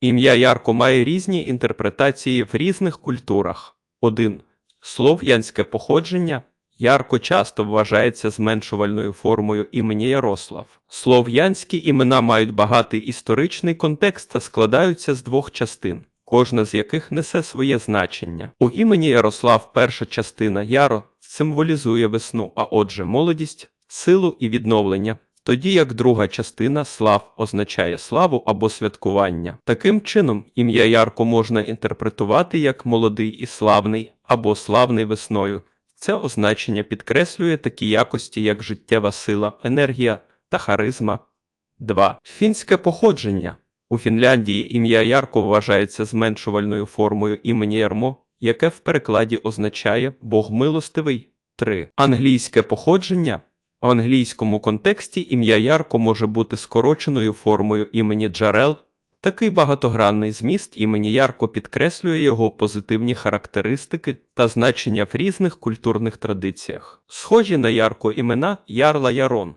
Ім'я Ярко має різні інтерпретації в різних культурах. 1. Слов'янське походження. Ярко часто вважається зменшувальною формою імені Ярослав. Слов'янські імена мають багатий історичний контекст та складаються з двох частин, кожна з яких несе своє значення. У імені Ярослав перша частина Яро символізує весну, а отже, молодість, силу і відновлення. Тоді як друга частина слав означає славу або святкування. Таким чином, ім'я Ярко можна інтерпретувати як молодий і славний або славний весною. Це означення підкреслює такі якості, як життєва сила, енергія та харизма. 2. Фінське походження. У Фінляндії ім'я Ярко вважається зменшувальною формою імені Ярмо, яке в перекладі означає Бог милостивий. 3. Англійське походження. В англійському контексті ім'я Ярко може бути скороченою формою імені Джарел. Такий багатогранний зміст імені Ярко підкреслює його позитивні характеристики та значення в різних культурних традиціях. Схожі на Ярко імена Ярла Ярон.